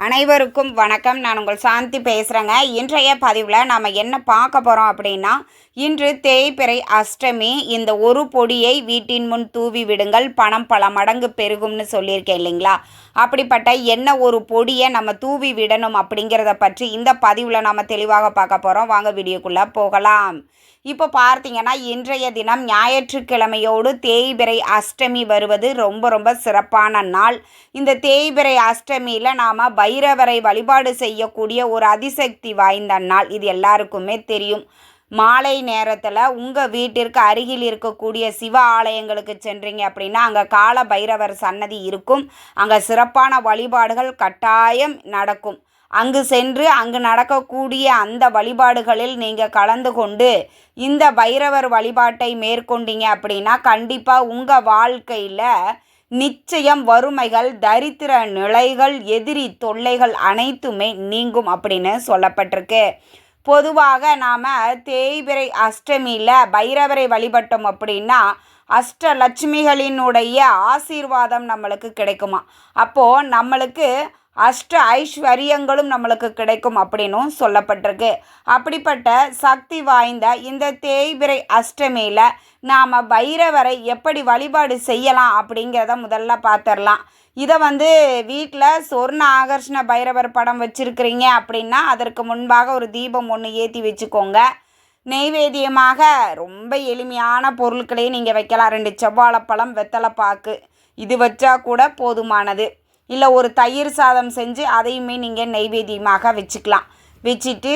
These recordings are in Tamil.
அனைவருக்கும் வணக்கம். நான் உங்கள் சாந்தி பேசுகிறேங்க இன்றைய பதிவில் நாம் என்ன பார்க்க போகிறோம் அப்படின்னா இன்று தேய்பிறை அஷ்டமி. இந்த ஒரு பொடியை வீட்டின் முன் தூவி விடுங்கள். பணம் பல மடங்கு பெருகும்னு சொல்லியிருக்கேன் இல்லைங்களா? அப்படிப்பட்ட என்ன ஒரு பொடியை நம்ம தூவி விடணும் அப்படிங்கிறத பற்றி இந்த பதிவில் நம்ம தெளிவாக பார்க்க போகிறோம் வாங்க வீடியோக்குள்ளே போகலாம். இப்போ பார்த்தீங்கன்னா இன்றைய தினம் ஞாயிற்றுக்கிழமையோடு தேய்பிரை அஷ்டமி வருவது ரொம்ப ரொம்ப சிறப்பான நாள். இந்த தேய்பிரை அஷ்டமியில் நாம் பைரவரை வழிபாடு செய்யக்கூடிய ஒரு அதிசக்தி வாய்ந்த நாள். இது எல்லாருக்குமே தெரியும். மாலை நேரத்தில் உங்கள் வீட்டிற்கு அருகில் இருக்கக்கூடிய சிவ ஆலயங்களுக்கு சென்றீங்க அப்படின்னா அங்கே கால பைரவர் சன்னதி இருக்கும். அங்கே சிறப்பான வழிபாடுகள் கட்டாயம் நடக்கும். அங்கு சென்று அங்கு நடக்கக்கூடிய அந்த வழிபாடுகளில் நீங்கள் கலந்து கொண்டு இந்த பைரவர் வழிபாட்டை மேற்கொண்டீங்க அப்படின்னா கண்டிப்பாக உங்கள் வாழ்க்கையில் நிச்சயம் வறுமைகள் தரித்திர நிலைகள் எதிரி தொல்லைகள் அனைத்துமே நீங்கும் அப்படின்னு சொல்லப்பட்டிருக்கு. பொதுவாக நாம் தேய்பிரை அஷ்டமியில் பைரவரை வழிபட்டோம் அப்படின்னா அஷ்டலட்சுமிகளினுடைய ஆசீர்வாதம் நம்மளுக்கு கிடைக்குமா? அப்போது நம்மளுக்கு அஷ்ட ஐஸ்வர்யங்களும் நம்மளுக்கு கிடைக்கும் அப்படின்னும் சொல்லப்பட்டிருக்கு. அப்படிப்பட்ட சக்தி வாய்ந்த இந்த தேய்பிரை அஷ்டமியில் நாம் பைரவரை எப்படி வழிபாடு செய்யலாம் அப்படிங்கிறத முதல்ல பார்த்துடலாம் இதை வந்து வீட்டில் சொர்ண ஆகர்ஷண பைரவர் படம் வச்சுருக்கிறீங்க அப்படின்னா அதற்கு முன்பாக ஒரு தீபம் ஒன்று ஏற்றி வச்சுக்கோங்க. நெய்வேத்தியமாக ரொம்ப எளிமையான பொருட்களையும் நீங்கள் வைக்கலாம். ரெண்டு செவ்வாழைப்பழம் வெத்தலைப்பாக்கு. இது வச்சா கூட போதுமானது. இல்லை ஒரு தயிர் சாதம் செஞ்சு அதையுமே நீங்கள் நெய்வேத்தியமாக வச்சுக்கலாம். வச்சுட்டு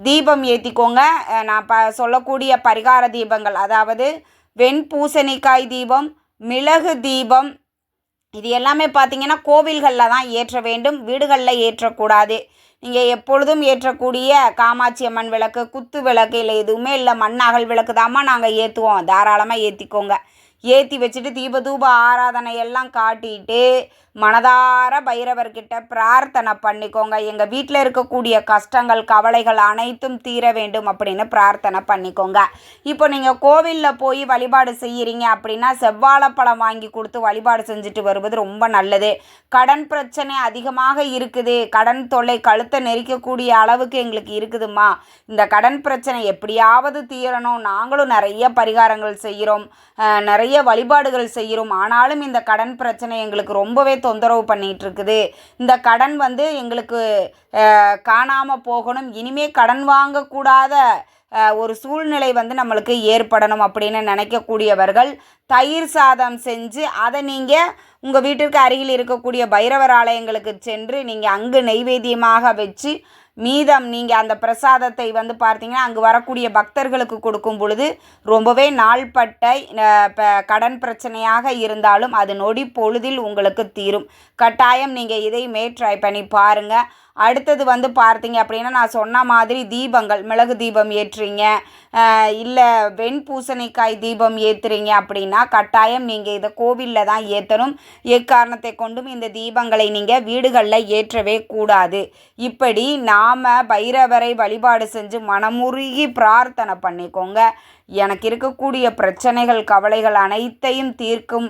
தீபம் ஏற்றிக்கோங்க நான் ப சொல்லக்கூடிய பரிகார தீபங்கள் அதாவது வெண்பூசணிக்காய் தீபம் மிளகு தீபம் இது எல்லாமே பார்த்தீங்கன்னா கோவில்களில் தான் ஏற்ற வேண்டும். வீடுகளில் ஏற்றக்கூடாது. நீங்கள் எப்பொழுதும் ஏற்றக்கூடிய காமாட்சி அம்மன் விளக்கு குத்து விளக்கு இல்லை எதுவுமே இல்லை மண் அகல் விளக்கு தாம்மா நாங்கள் ஏற்றுவோம் தாராளமாக ஏற்றிக்கோங்க ஏற்றி வச்சுட்டு தீபதூப ஆராதனை எல்லாம் காட்டிட்டு மனதார பைரவர்கிட்ட பிரார்த்தனை பண்ணிக்கோங்க. எங்கள் வீட்டில் இருக்கக்கூடிய கஷ்டங்கள் கவலைகள் அனைத்தும் தீர வேண்டும் அப்படின்னு பிரார்த்தனை பண்ணிக்கோங்க. இப்போ நீங்கள் கோவிலில் போய் வழிபாடு செய்கிறீங்க அப்படின்னா செவ்வாழைப்பழம் வாங்கி கொடுத்து வழிபாடு செஞ்சுட்டு வருவது ரொம்ப நல்லது. கடன் பிரச்சனை அதிகமாக இருக்குது. கடன் தொல்லை கழுத்தை நெரிக்கக்கூடிய அளவுக்கு எங்களுக்கு இருக்குதுமா இந்த கடன் பிரச்சனை எப்படியாவது தீரணும். நாங்களும் நிறைய பரிகாரங்கள் செய்கிறோம் நிறைய நிறைய வழிபாடுகள் செய்கிறோம். ஆனாலும் இந்த கடன் பிரச்சனை எங்களுக்கு ரொம்பவே தொந்தரவு பண்ணிகிட்டு இருக்குது இந்த கடன் வந்து எங்களுக்கு காணாமல் போகணும். இனிமே கடன் வாங்கக்கூடாத ஒரு சூழ்நிலை வந்து நம்மளுக்கு ஏற்படணும் அப்படின்னு நினைக்கக்கூடியவர்கள் தயிர் சாதம் செஞ்சு அதை நீங்கள் உங்கள் வீட்டிற்கு அருகில் இருக்கக்கூடிய பைரவர் ஆலயங்களுக்கு சென்று நீங்கள் அங்கு நெய்வேத்தியமாக வச்சு மீதம் நீங்கள் அந்த பிரசாதத்தை வந்து பார்த்தீங்கன்னா அங்கு வரக்கூடிய பக்தர்களுக்கு கொடுக்கும் பொழுது ரொம்பவே நாள்பட்ட கடன் பிரச்சனையாக இருந்தாலும் அது நொடி பொழுதில் உங்களுக்கு தீரும். கட்டாயம் நீங்கள் இதையுமே ட்ரை பண்ணி பாருங்கள் அடுத்தது வந்து பார்த்தீங்க அப்படின்னா நான் சொன்ன மாதிரி தீபங்கள் மிளகு தீபம் ஏற்றுறீங்க இல்லை வெண்பூசணிக்காய் தீபம் ஏற்றுறீங்க அப்படின்னா கட்டாயம் நீங்கள் இதை கோவிலில் தான் ஏற்றணும் எக்காரணத்தை கொண்டும் இந்த தீபங்களை நீங்கள் வீடுகளில் ஏற்றவே கூடாது. இப்படி நான் நாம் பைரவரை வழிபாடு செஞ்சு மனமுருகி பிரார்த்தனை பண்ணிக்கோங்க. எனக்கு இருக்கக்கூடிய பிரச்சனைகள் கவலைகள் அனைத்தையும் தீர்க்கும்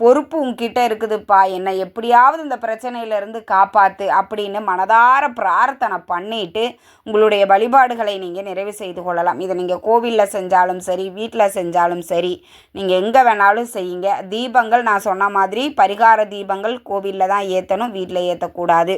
பொறுப்பு உங்ககிட்ட இருக்குதுப்பா. என்னை எப்படியாவது இந்த பிரச்சனையிலேருந்து காப்பாற்று அப்படின்னு மனதார பிரார்த்தனை பண்ணிட்டு உங்களுடைய வழிபாடுகளை நீங்கள் நிறைவு செய்து கொள்ளலாம். இதை நீங்கள் கோவிலில் செஞ்சாலும் சரி வீட்டில் செஞ்சாலும் சரி நீங்கள் எங்கே வேணாலும் செய்யுங்க. தீபங்கள் நான் சொன்ன மாதிரி பரிகார தீபங்கள் கோவிலில் தான் ஏற்றணும் வீட்டில் ஏற்றக்கூடாது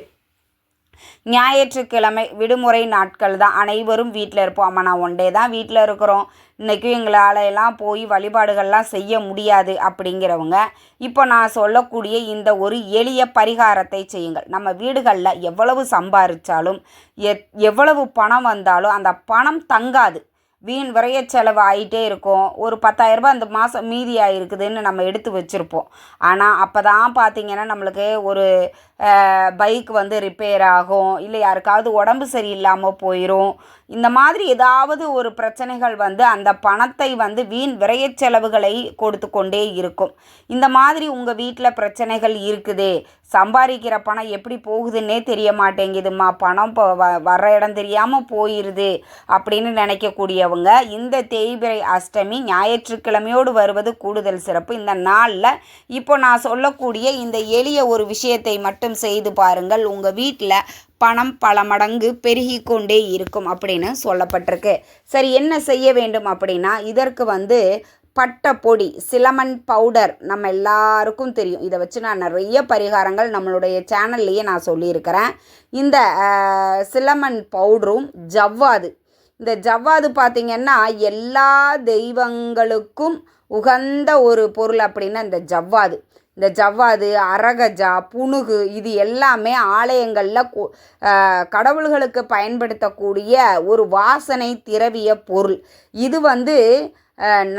ஞாயிற்றுக்கிழமை விடுமுறை நாட்கள் தான். அனைவரும் வீட்டில் இருப்போம். ஆமாம் நான் ஒன் டே தான் வீட்டில் இருக்கிறோம். இன்றைக்கும் எங்களால் எல்லாம் போய் வழிபாடுகள்லாம் செய்ய முடியாது அப்படிங்கிறவங்க இப்போ நான் சொல்லக்கூடிய இந்த ஒரு எளிய பரிகாரத்தை செய்யுங்கள். நம்ம வீடுகளில் எவ்வளவு சம்பாதிச்சாலும் எத் எவ்வளவு பணம் வந்தாலும் அந்த பணம் தங்காது. வீண் விரைய செலவு ஆகிட்டே இருக்கும். ஒரு பத்தாயிரரூபா அந்த மாதம் மீதியாக இருக்குதுன்னு நம்ம எடுத்து வச்சுருப்போம். ஆனால் அப்போ தான் பார்த்தீங்கன்னா நம்மளுக்கு ஒரு பைக் வந்து ரிப்பேர் ஆகும். இல்லை யாருக்காவது உடம்பு சரியில்லாமல் போயிடும் இந்த மாதிரி ஏதாவது ஒரு பிரச்சனைகள் வந்து அந்த பணத்தை வந்து வீண் விரைய செலவுகளை கொடுத்து கொண்டே இருக்கும். இந்த மாதிரி உங்கள் வீட்டில் பிரச்சனைகள் இருக்குது. சம்பாதிக்கிற பணம் எப்படி போகுதுன்னே தெரிய மாட்டேங்குதும்மா. பணம் இப்போ வ வர்ற இடம் தெரியாமல் போயிடுது அப்படின்னு நினைக்கக்கூடியவங்க இந்த தேய்பிரை அஷ்டமி ஞாயிற்றுக்கிழமையோடு வருவது கூடுதல் சிறப்பு. இந்த நாளில் இப்போ நான் சொல்லக்கூடிய இந்த எளிய ஒரு விஷயத்தை மட்டும் செய்து பாருங்கள். உங்கள் வீட்டில் பணம் பல மடங்கு பெருகி கொண்டே இருக்கும் அப்படின்னு சொல்லப்பட்டிருக்கு. சரி என்ன செய்ய வேண்டும் அப்படின்னா இதற்கு வந்து பட்டை பொடி சிலமன் பவுடர் நம்ம எல்லாருக்கும் தெரியும். இதை வச்சு நான் நிறைய பரிகாரங்கள் நம்மளுடைய சேனல்லையே நான் சொல்லியிருக்கிறேன். இந்த சிலமன் பவுடரும் ஜவ்வாது. இந்த ஜவ்வாது பார்த்திங்கன்னா எல்லா தெய்வங்களுக்கும் உகந்த ஒரு பொருள் அப்படின்னா இந்த ஜவ்வாது. இந்த ஜவ்வாது அரகஜா புனுகு இது எல்லாமே ஆலயங்களில் கடவுள்களுக்கு பயன்படுத்தக்கூடிய ஒரு வாசனை திரவிய பொருள். இது வந்து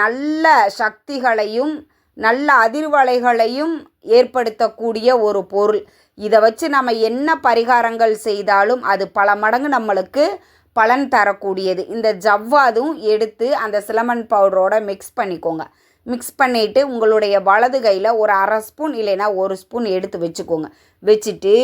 நல்ல சக்திகளையும் நல்ல அதிர்வலைகளையும் ஏற்படுத்தக்கூடிய ஒரு பொருள். இதை வச்சு நம்ம என்ன பரிகாரங்கள் செய்தாலும் அது பல மடங்கு நம்மளுக்கு பலன் தரக்கூடியது. இந்த ஜவ்வாதும் எடுத்து அந்த சிலமன் பவுடரோட மிக்ஸ் பண்ணிக்கோங்க. மிக்ஸ் பண்ணிவிட்டு உங்களுடைய வலது கையில் ஒரு அரை ஸ்பூன் இல்லைன்னா ஒரு ஸ்பூன் எடுத்து வச்சுக்கோங்க. வச்சுட்டு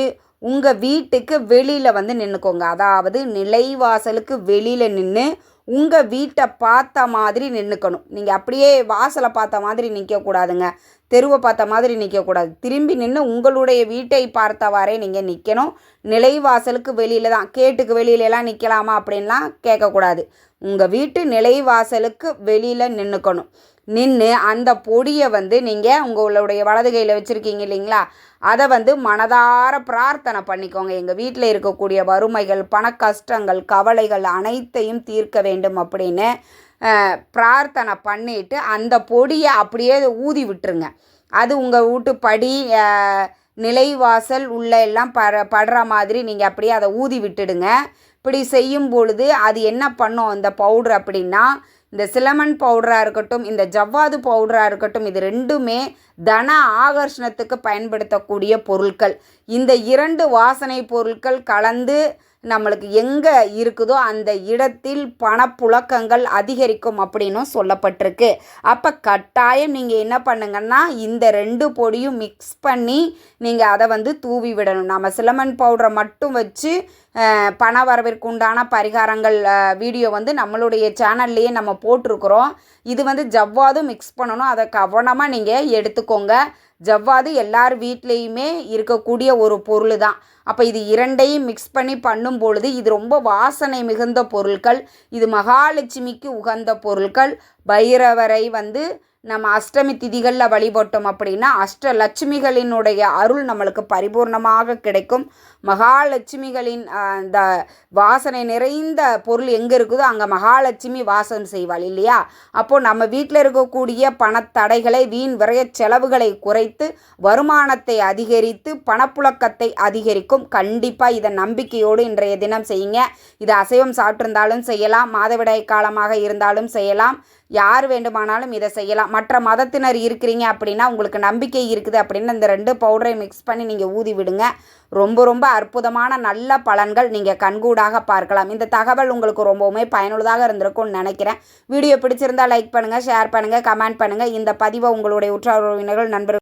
உங்கள் வீட்டுக்கு வெளியில் வந்து நின்றுக்கோங்க அதாவது நிலைவாசலுக்கு வெளியில் நின்று உங்கள் வீட்டை பார்த்த மாதிரி நின்றுக்கணும் நீங்கள் அப்படியே வாசலை பார்த்த மாதிரி நிற்கக்கூடாதுங்க தெருவை பார்த்த மாதிரி நிற்கக்கூடாது திரும்பி நின்று உங்களுடைய வீட்டை பார்த்தவாறே நீங்கள் நிற்கணும் நிலைவாசலுக்கு வெளியில் தான். கேட்டுக்கு வெளியிலலாம் நிற்கலாமா அப்படின்லாம் கேட்கக்கூடாது. உங்கள் வீட்டு நிலைவாசலுக்கு வெளியில் நின்றுக்கணும் நின்று அந்த பொடியை வந்து நீங்கள் உங்களுடைய வலது கையில் வச்சுருக்கீங்க இல்லைங்களா? அதை வந்து மனதார பிரார்த்தனை பண்ணிக்கோங்க. எங்கள் வீட்டில் இருக்கக்கூடிய வறுமைகள் பண கஷ்டங்கள் கவலைகள் அனைத்தையும் தீர்க்க வேண்டும் அப்படின்னு பிரார்த்தனை பண்ணிட்டு அந்த பொடியை அப்படியே ஊதி விட்டுருங்க. அது உங்கள் வீட்டு படி நிலைவாசல் உள்ள எல்லாம் பட படுற மாதிரி நீங்கள் அப்படியே அதை ஊதி விட்டுடுங்க. இப்படி செய்யும் பொழுது அது என்ன பண்ணும்? அந்த பவுடர் அப்படின்னா இந்த சிலமன் பவுடராக இருக்கட்டும் இந்த ஜவ்வாது பவுடராக இருக்கட்டும் இது ரெண்டுமே தன ஆகர்ஷணத்துக்கு பயன்படுத்தக்கூடிய பொருட்கள். இந்த இரண்டு வாசனை பொருட்கள் கலந்து நம்மளுக்கு எங்கே இருக்குதோ அந்த இடத்தில் பணப்புழக்கங்கள் அதிகரிக்கும் அப்படின்னும் சொல்லப்பட்டிருக்கு. அப்போ கட்டாயம் நீங்கள் என்ன பண்ணுங்கன்னா இந்த ரெண்டு பொடியும் மிக்ஸ் பண்ணி நீங்கள் அதை வந்து தூவி விடணும். நம்ம சிலமன் பவுடரை மட்டும் வச்சு பண வரவிற்கு உண்டான பரிகாரங்கள் வீடியோ வந்து நம்மளுடைய சேனல்லையே நம்ம போட்டிருக்கிறோம். இது வந்து ஜவ்வாது மிக்ஸ் பண்ணணும். அதை கவனமாக நீங்கள் எடுத்துக்கோங்க. ஜவ்வாது எல்லார் வீட்லேயுமே இருக்கக்கூடிய ஒரு பொருள் தான் அப்போ இது இரண்டையும் மிக்ஸ் பண்ணி பண்ணும் பொழுது இது ரொம்ப வாசனை மிகுந்த பொருட்கள் இது மகாலட்சுமிக்கு உகந்த பொருட்கள் பைரவரை வந்து நம்ம அஷ்டமி திதிகளில் வழிபட்டோம் அப்படின்னா அஷ்டலட்சுமிகளினுடைய அருள் நம்மளுக்கு பரிபூர்ணமாக கிடைக்கும். மகாலட்சுமிகளின் அந்த வாசனை நிறைந்த பொருள் எங்கே இருக்குதோ அங்கே மகாலட்சுமி வாசம் செய்வாள் இல்லையா? அப்போது நம்ம வீட்டில் இருக்கக்கூடிய பணத்தடைகளை வீண் விரைய செலவுகளை குறைத்து வருமானத்தை அதிகரித்து பணப்புழக்கத்தை அதிகரிக்கும். கண்டிப்பாக இதை நம்பிக்கையோடு இன்றைய தினம் செய்யுங்க. இது அசைவம் சாப்பிட்டிருந்தாலும் செய்யலாம். மாதவிடாய் காலமாக இருந்தாலும் செய்யலாம். யார் வேண்டுமானாலும் இதை செய்யலாம். மற்ற மதத்தினர் இருக்கிறீங்க அப்படின்னா உங்களுக்கு நம்பிக்கை இருக்குது அப்படின்னு இந்த ரெண்டு பவுடரை மிக்ஸ் பண்ணி நீங்கள் ஊதி விடுங்க. ரொம்ப ரொம்ப அற்புதமான நல்ல பலன்கள் நீங்கள் கண்கூடாக பார்க்கலாம். இந்த தகவல் உங்களுக்கு ரொம்பவுமே பயனுள்ளதாக இருந்திருக்கும்னு நினைக்கிறேன். வீடியோ பிடிச்சிருந்தா லைக் பண்ணுங்கள் ஷேர் பண்ணுங்கள் கமெண்ட் பண்ணுங்கள் இந்த பதிவை உங்களுடைய உற்றார் உறவினர்கள் நண்பர்கள்